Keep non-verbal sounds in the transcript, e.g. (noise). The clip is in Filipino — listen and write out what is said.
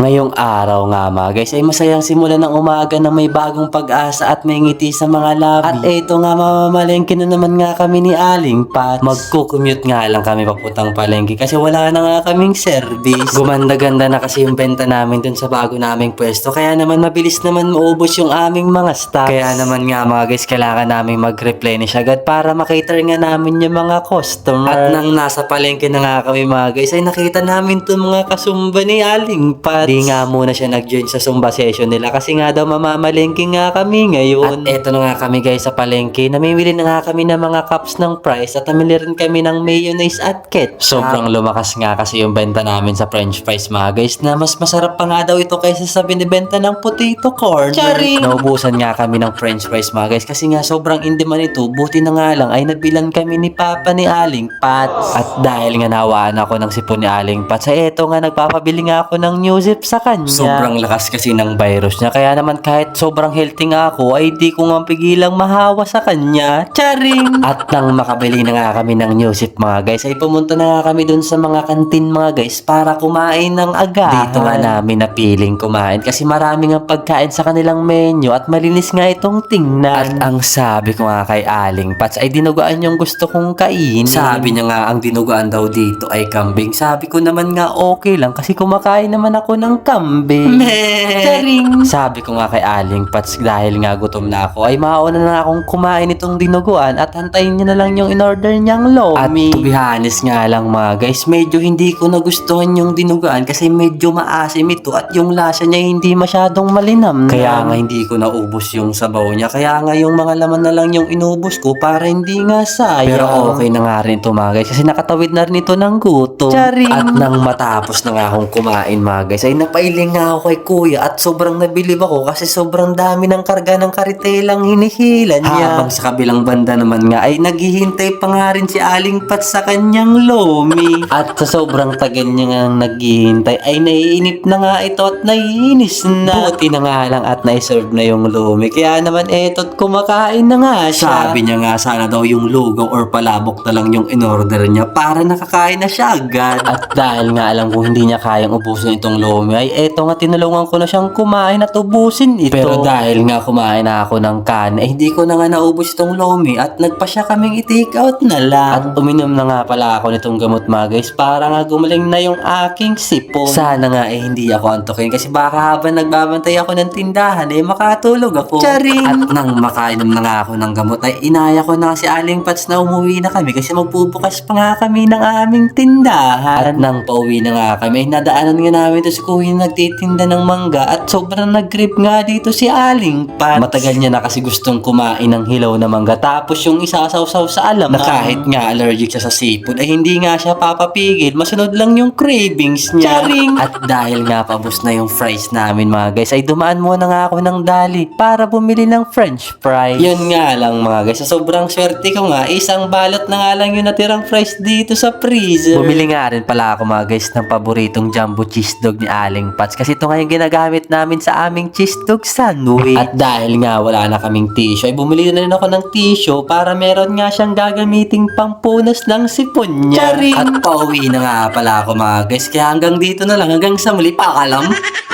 Ngayong araw nga mga guys ay masayang simula ng umaga na may bagong pag-asa at may ngiti sa mga labi. At eto nga mamamalengke na naman nga kami ni Aling Pat. Magkukumute nga lang kami papuntang palengke kasi wala na nga kaming service. Gumanda-ganda na kasi yung benta namin dun sa bago naming pwesto kaya naman mabilis naman maubos yung aming mga stock. Kaya naman nga mga guys kailangan namin mag-replenish agad para makater nga namin yung mga customer. At nang nasa palengke na nga kami mga guys ay nakita namin itong mga kasumba ni Aling Pat. Di nga muna siya nag-join sa Zumba session nila kasi nga daw mamamalengke nga kami ngayon. At eto na nga kami guys sa palengke. Namimili na nga kami ng mga cups ng price at namili rin kami ng mayonnaise at ketchup. Sobrang lumakas nga kasi yung benta namin sa french fries mga guys na mas masarap pa nga daw ito kaysa sa binibenta ng potato corn. Charing! Naubusan nga kami ng french fries mga guys kasi nga sobrang in demand ito. Buti na nga lang ay nabilan kami ni Papa ni Aling Pats. At dahil nga nawaan ako ng sipon ni Aling Pats, ay eto nga nagpapabili nga ako ng new zip sa kanya. Sobrang lakas kasi ng virus niya. Kaya naman kahit sobrang healthy nga ako, ay di ko nga pigilang mahawa sa kanya. Charing! (laughs) At nang makabili na nga kami ng zip mga guys, ay pumunta na nga kami dun sa mga kantin mga guys para kumain ng aga. Dito nga namin napiling kumain kasi marami nga pagkain sa kanilang menu at malinis nga itong tingnan. At ang sabi ko nga kay Aling Pats ay dinuguan yung gusto kong kainin. Sabi niya nga ang dinuguan daw dito ay kambing. Sabi ko naman nga okay lang kasi kumakain naman ako ng kambing. (laughs) Charing! Sabi ko nga kay Aling Pats dahil nga gutom na ako ay mauna na akong kumain itong dinuguan at hantayin niya na lang yung in-order niyang lomi. At to be honest nga lang mga guys, medyo hindi ko nagustuhan yung dinuguan kasi medyo maasim ito at yung lasa niya hindi masyadong malinam. Kaya nga hindi ko naubos yung sabaw niya. Kaya nga yung mga laman na lang yung inubos ko para hindi nga sayang. Pero okay na nga rin ito mga guys kasi nakatawid na rin ito ng gutom. At nang matapos na nga akong kumain mga guys ay napailing nga ako kay kuya at sobrang nabilib ako kasi sobrang dami ng karga ng karitelang hinihila niya. Habang sa kabilang banda naman nga ay naghihintay pa nga rin si Aling Pat sa kanyang lomi. (laughs) at sa sobrang tagal niya nga naghihintay ay naiinip na nga ito at naiinis na. Buti na nga lang at naiserve na yung lomi. Kaya naman eto't kumakain na nga siya. Sabi niya nga sana daw yung lugaw or palabok na lang yung in-order niya para nakakain na siya agad. At dahil nga alam ko hindi niya kayang ubusin itong lomi ay eto nga tinulungan ko na siyang kumain at ubusin ito. Pero dahil nga kumain na ako ng kan, eh hindi ko na nga naubos itong lomi at nagpa siya kaming i-take out na lang. At uminom na nga pala ako nitong gamot mga guys para nga gumaling na yung aking sipon. Sana nga eh hindi ako antukin kasi baka habang nagbabantay ako ng tindahan eh makatulog ako. Charing! At nang makainom na nga ako ng gamot ay inaya ko na si Aling Pats na umuwi na kami kasi magbubukas pa nga kami ng aming tindahan. At nang pauwi na nga kami ay nadaanan nga namin ito si kuya na nagtitinda ng mangga at sobrang nag-grip nga dito si Aling Pats. Matagal niya na kasi gustong kumain ng hilaw na mangga tapos yung isasaw-saw sa alam na kahit nga allergic siya sa seafood ay hindi nga siya papapigil. Masunod lang yung cravings niya. Charing! At dahil nga pabos na yung fries namin mga guys ay dumaan muna nga ako ng dali para bumili ng french fries. Yun nga lang mga guys, sa sobrang swerte ko nga, isang balot na nga lang yung natirang fries dito sa freezer. Bumili nga rin pala ako mga guys ng paboritong jumbo cheese dog ni Aling Pats kasi ito nga yung ginagamit namin sa aming cheese dog sandwich. At dahil nga wala na kaming tissue, ay bumili na rin ako ng tissue para meron nga siyang gagamiting pampunas ng sipon niya. At pauwi na nga pala ako mga guys, kaya hanggang dito na lang, hanggang sa muli, pakalam. (laughs)